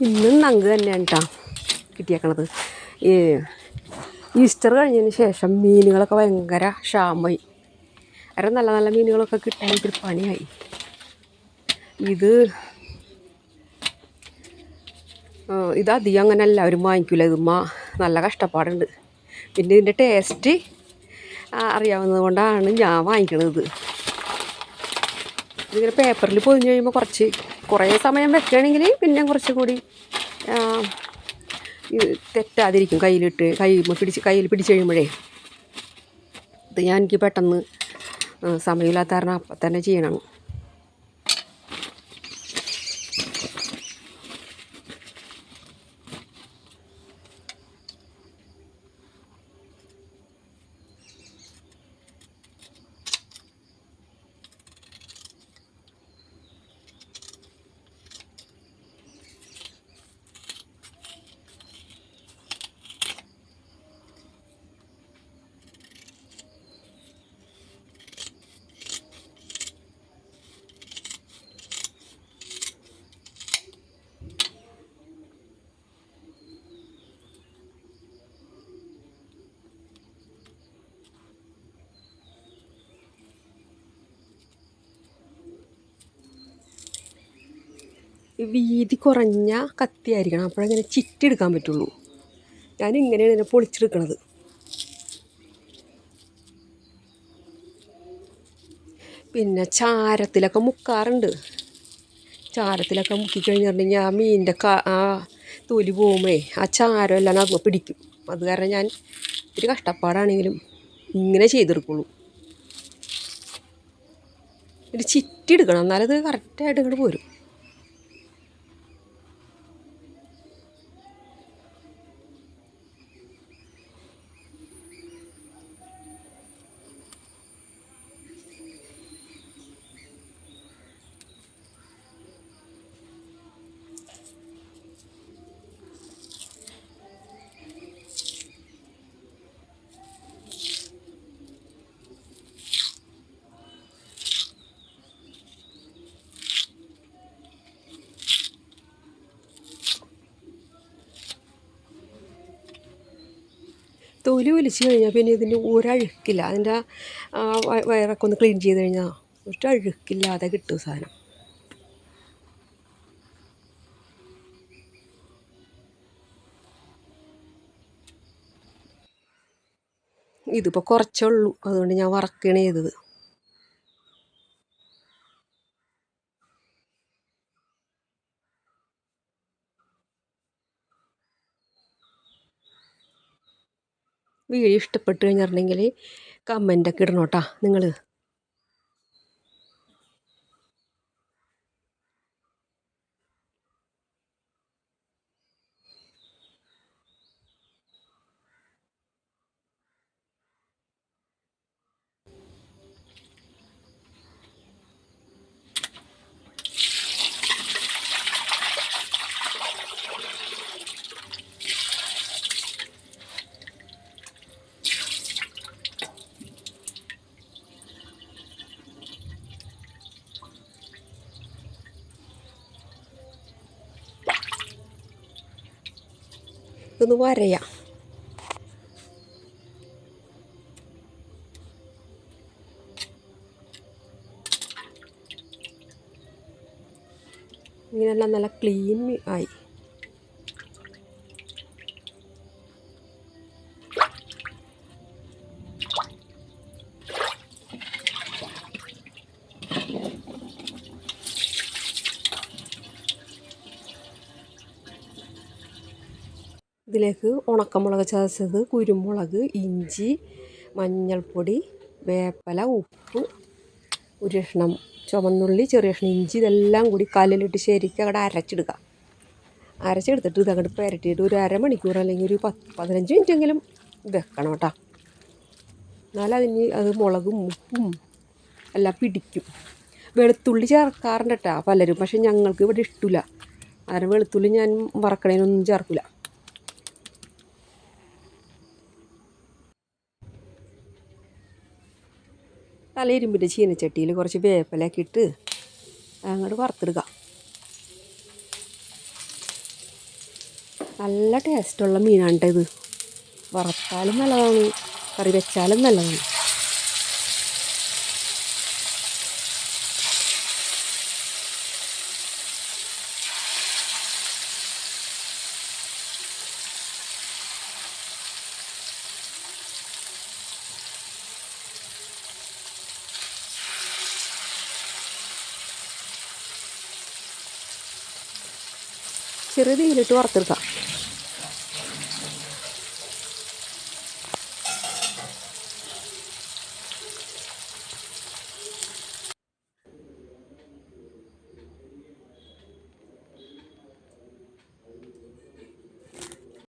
ഇന്നും നങ്ക് തന്നെയാണ് കേട്ടോ കിട്ടിയേക്കണത്. ഈ ഈസ്റ്റർ കഴിഞ്ഞതിന് ശേഷം മീനുകളൊക്കെ ഭയങ്കര ക്ഷാമമായി. കാരണം നല്ല നല്ല മീനുകളൊക്കെ കിട്ടാൻ ഒരു പണിയായി. ഇത് ഇത് അധികം അങ്ങനെ എല്ലാവരും വാങ്ങിക്കില്ല ഇത് മാ നല്ല കഷ്ടപ്പാടുണ്ട്. പിന്നെ ഇതിന്റെ ടേസ്റ്റ് അറിയാവുന്നത് കൊണ്ടാണ് ഞാൻ വാങ്ങിക്കണത്. ഇത് ഇതിങ്ങനെ പേപ്പറിൽ പൊതിഞ്ഞ് കഴിയുമ്പോൾ കുറച്ച് കുറേ സമയം വെക്കുകയാണെങ്കിൽ പിന്നെ കുറച്ചും കൂടി തെറ്റാതിരിക്കും കയ്യിലിട്ട് കൈ പിടിച്ച് കയ്യിൽ പിടിച്ച് കഴിയുമ്പോഴേ. ഇത് ഞാൻ എനിക്ക് പെട്ടെന്ന് സമയമില്ലാത്ത കാരണം അപ്പം തന്നെ ചെയ്യണം. വീതി കുറഞ്ഞ കത്തിയായിരിക്കണം. അപ്പോഴങ്ങനെ ചിറ്റെടുക്കാൻ പറ്റുള്ളൂ. ഞാൻ ഇങ്ങനെയാണ് ഇതിനെ പൊളിച്ചെടുക്കണത്. പിന്നെ ചാരത്തിലൊക്കെ മുക്കാറുണ്ട്. ചാരത്തിലൊക്കെ മുക്കിക്കഴിഞ്ഞിട്ടുണ്ടെങ്കിൽ ആ മീനിന്റെ ആ തൊലി പോകുമ്പോൾ ആ ചാരം എല്ലാം നഗ്മ പിടിക്കും. അത് കാരണം ഞാൻ ഇത്തിരി കഷ്ടപ്പാടാണെങ്കിലും ഇങ്ങനെ ചെയ്തെടുക്കുള്ളൂ. ഒരു ചിറ്റി എടുക്കണം എന്നാലത് കറക്റ്റായിട്ട് ഇങ്ങോട്ട് പോരും. തൊലി ഒലിച്ച് കഴിഞ്ഞാൽ പിന്നെ ഇതിന് ഒരഴുക്കില്ല. അതിന്റെ വയറൊക്കെ ഒന്ന് ക്ലീൻ ചെയ്ത് കഴിഞ്ഞാൽ ഒരു അഴുക്കില്ലാതെ കിട്ടും സാധനം. ഇതിപ്പോൾ കുറച്ചേ ഉള്ളൂ. അതുകൊണ്ട് ഞാൻ വറക്കണ ചെയ്തത്. വീഡിയോ ഇഷ്ടപ്പെട്ട് കഴിഞ്ഞിട്ടുണ്ടെങ്കിൽ കമന്റൊക്കെ ഇടണം കേട്ടോ നിങ്ങൾ. ഇതൊന്ന് വരയാം. ഇങ്ങനെയെല്ലാം നല്ല ക്ലീൻ ആയി. ഇതിലേക്ക് ഉണക്കമുളക് ചതച്ചത് കുരുമുളക് ഇഞ്ചി മഞ്ഞൾപ്പൊടി വേപ്പില ഉപ്പ് ഒരു കഷ്ണം ചുവന്നുള്ളി ചെറിയ കഷ്ണം ഇഞ്ചി ഇതെല്ലാം കൂടി കല്ലിലിട്ട് ശരിക്കും അവിടെ അരച്ചെടുക്കുക അരച്ചെടുത്തിട്ട് ഇത് അങ്ങോട്ട് പുരട്ടിയിട്ട് ഒരു അരമണിക്കൂർ അല്ലെങ്കിൽ ഒരു പത്ത് പതിനഞ്ച് മിനിറ്റെങ്കിലും വെക്കണം കേട്ടോ. എന്നാലും അതിന് അത് മുളകും ഉപ്പും എല്ലാം പിടിക്കും. വെളുത്തുള്ളി ചേർക്കാറുണ്ട് കേട്ടോ പലരും പക്ഷേ ഞങ്ങൾക്ക് ഇവിടെ ഇഷ്ടമില്ല. കാരണം വെളുത്തുള്ളി ഞാൻ വറക്കണേനൊന്നും ചേർക്കില്ല. നല്ല ഇരുമ്പിന്റെ ചീനച്ചട്ടിയിൽ കുറച്ച് വേപ്പിലൊക്കെ ഇട്ട് അങ്ങോട്ട് വറുത്തെടുക്ക നല്ല ടേസ്റ്റുള്ള മീനാണ് ഇത്. വറുത്താലും നല്ലതാണ് കറി വെച്ചാലും നല്ലതാണ്. ചെറിയ വറുത്തെടുക്കാം.